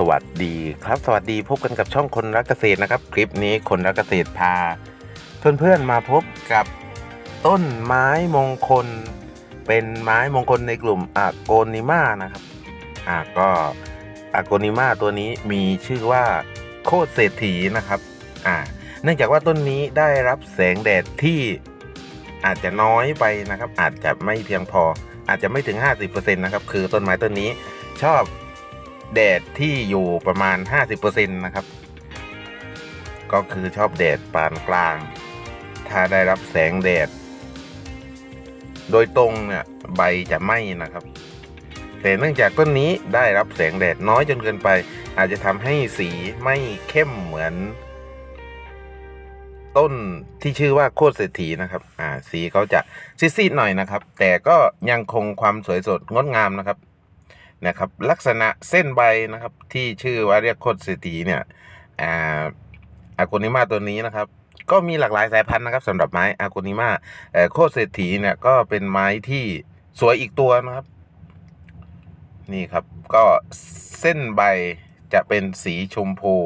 สวัสดีครับสวัสดีพบกันกับช่องคนรักเกษตรนะครับ คลิปนี้คนรักเกษตรพา เพื่อนๆมาพบกับต้นไม้มงคล เป็นไม้มงคลในกลุ่มอะโกนิมานะครับอ่าก็อะโกนิมาตัวนี้มีชื่อว่าโคตรเศรษฐีนะครับอ่าเนื่องจากว่าต้นนี้ได้รับแสงแดดที่อาจจะน้อยไปนะครับ อาจจะไม่เพียงพออาจจะไม่ถึง 50%นะครับคือต้นไม้ต้นนี้ชอบ แดดที่อยู่ประมาณ 50%นะครับ ก็คือชอบแดดปานกลาง ถ้าได้รับแสงแดด โดยตรงเนี่ยใบจะไหม้นะครับ แต่เนื่องจากต้นนี้ได้รับแสงแดดน้อยจนเกินไป อาจจะทำให้สีไม่เข้มเหมือน ต้นที่ชื่อว่าโคตรเศรษฐีนะครับ อ่า สีเขาจะซีดๆหน่อยนะครับ แต่ก็ยังคงความสวยสดงดงามนะครับ นะครับลักษณะเส้นใบนะครับที่ชื่อว่าเรียกโคตรเศรษฐีเนี่ยอ่าอาโกนิมาตัวนี้นะครับก็มีหลากหลายสายพันธุ์นะครับสำหรับไม้อาโกนิมาอ่อโคตรเศรษฐีเนี่ยก็เป็นไม้ที่สวยอีกตัวนะครับ นี่ครับก็เส้นใบจะเป็นสีชมพู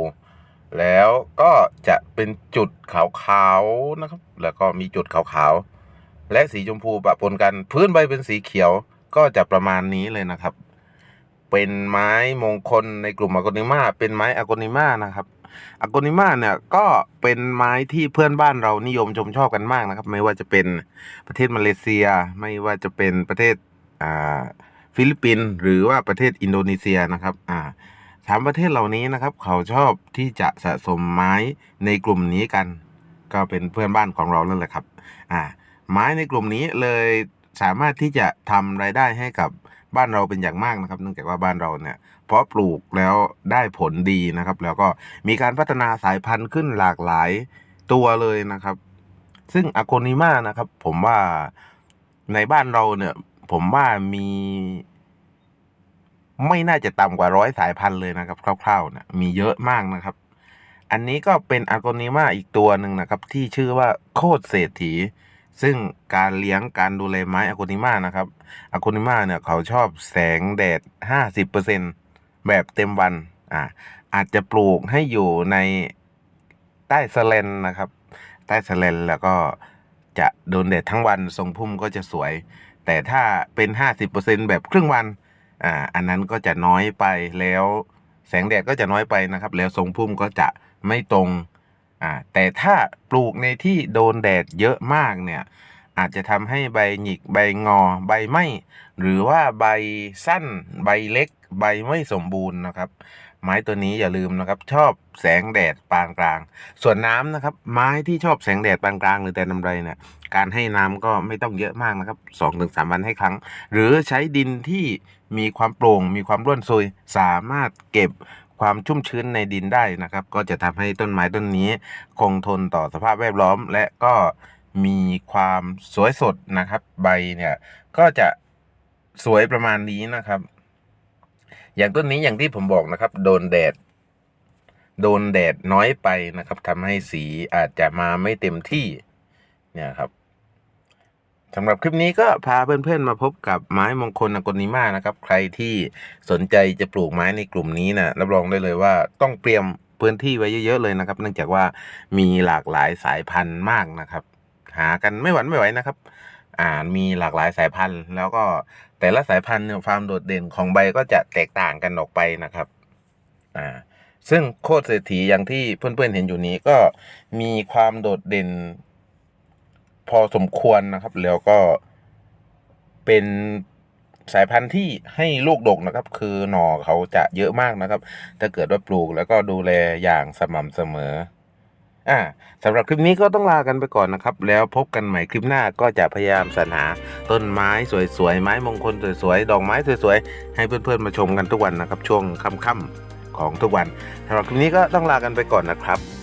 แล้วก็จะเป็นจุดขาวๆนะครับ แล้วก็มีจุดขาวๆและสีชมพูปะปนกัน พื้นใบเป็นสีเขียวก็จะประมาณนี้เลยนะครับ เป็นไม้มงคลในกลุ่มอ g โกนิมาเป็นไม้อ g โกนิมานะครับอ g โกนิมาเนี่ยก็เป็นไม้ที่เพื่อนบ้านเรานิยมชมชอบกันมากนะครับ ไม่ว่าจะเป็นประเทศมาเลเซีย ไม่ว่าจะเป็นประเทศอ่าฟิลิปปินส์หรือว่าประเทศอินโดนีเซียนะครับอ่าสามประเทศเหล่านี้นะครับ เขาชอบที่จะสะสมไม้ในกลุ่มนี้กัน ก็เป็นเพื่อนบ้านของเรานั่นแหละครับ อ่า ไม้ในกลุ่มนี้เลย สามารถที่จะทำรายได้ให้กับบ้านเราเป็นอย่างมากนะครับ เนื่องจากว่าบ้านเราเนี่ยเพราะปลูกแล้วได้ผลดีนะครับ แล้วก็มีการพัฒนาสายพันธุ์ขึ้นหลากหลายตัวเลยนะครับ ซึ่งอ g โกนิมานะครับ ผมว่าในบ้านเราเนี่ย ผมว่ามี ไม่น่าจะต่ำกว่าร้อยสายพันธุ์เลยนะครับ คร่าวๆเนี่ยมีเยอะมากนะครับ อันนี้ก็เป็นอ g โกนิมาอีกตัวหนึ่งนะครับ ที่ชื่อว่าโคตรเศรษฐี ซึ่งการเลี้ยงการดูแลไม้อ g โกนิมานะครับอ g โกนิมาเนี่ยเขาชอบแสงแดด 50%แบบเต็มวันอ่าอาจจะปลูกให้อยู่ในใต้สแลนนะครับ ใต้สแลนแล้วก็จะโดนแดดทั้งวันทรงพุ่มก็จะสวย แต่ถ้าเป็น 50%แบบครึ่งวันอ่าอันนั้นก็จะน้อยไปแล้วแสงแดดก็จะน้อยไปนะครับ แล้วทรงพุ่มก็จะไม่ตรง อ่าแต่ถ้าปลูกในที่โดนแดดเยอะมากเนี่ยอาจจะทำให้ใบหงิกใบงอ ใบไหม้หรือว่าใบสั้น ใบเล็ก ใบไม่สมบูรณ์นะครับ ไม้ตัวนี้อย่าลืมนะครับ ชอบแสงแดดปานกลาง ส่วนน้ำนะครับ ไม้ที่ชอบแสงแดดปานกลางหรือแต่นำไรเนี่ยการให้น้ำก็ไม่ต้องเยอะมากนะครับสองถึงสามวันให้ครั้ง หรือใช้ดินที่มีความโปร่ง มีความร่วนซุยสามารถเก็บ ความชุ่มชื้นในดินได้นะครับ ก็จะทำให้ต้นไม้ต้นนี้ คงทนต่อสภาพแวดล้อม และก็มีความสวยสดนะครับ ใบเนี่ยก็จะสวยประมาณนี้นะครับ อย่างต้นนี้อย่างที่ผมบอกนะครับ โดนแดด โดนแดดน้อยไปนะครับทำให้สีอาจจะมาไม่เต็มที่เนี่ยครับ สำหรับคลิปนี้ก็พาเพื่อนๆมาพบกับไม้มงคลอากนิมานะครับ ใครที่สนใจจะปลูกไม้ในกลุ่มนี้นะรับรองได้เลยว่าต้องเตรียมพื้นที่ไว้เยอะๆเลยนะครับ เนื่องจากว่ามีหลากหลายสายพันธุ์มากนะครับ หากันไม่หวั่นไม่ไหวนะครับ อ่ามีหลากหลายสายพันธุ์ แล้วก็แต่ละสายพันธุ์เนี่ยความโดดเด่นของใบก็จะแตกต่างกันออกไปนะครับ อ่า ซึ่งโคตรเศรษฐีอย่างที่เพื่อนๆเห็นอยู่นี้ก็มีความโดดเด่น พอสมควรนะครับ แล้วก็เป็นสายพันธุ์ที่ให้ลูกดกนะครับ คือหน่อเขาจะเยอะมากนะครับ ถ้าเกิดว่าปลูกแล้วก็ดูแลอย่างสม่ำเสมอ อ่าสำหรับคลิปนี้ก็ต้องลากันไปก่อนนะครับ แล้วพบกันใหม่คลิปหน้าก็จะพยายามสรรหาต้นไม้สวยๆ ไม้มงคลสวยๆ ดอกไม้สวยๆ ให้เพื่อนๆมาชมกันทุกวันนะครับ ช่วงค่ำๆของทุกวันสำหรับคลิปนี้ก็ต้องลากันไปก่อนนะครับ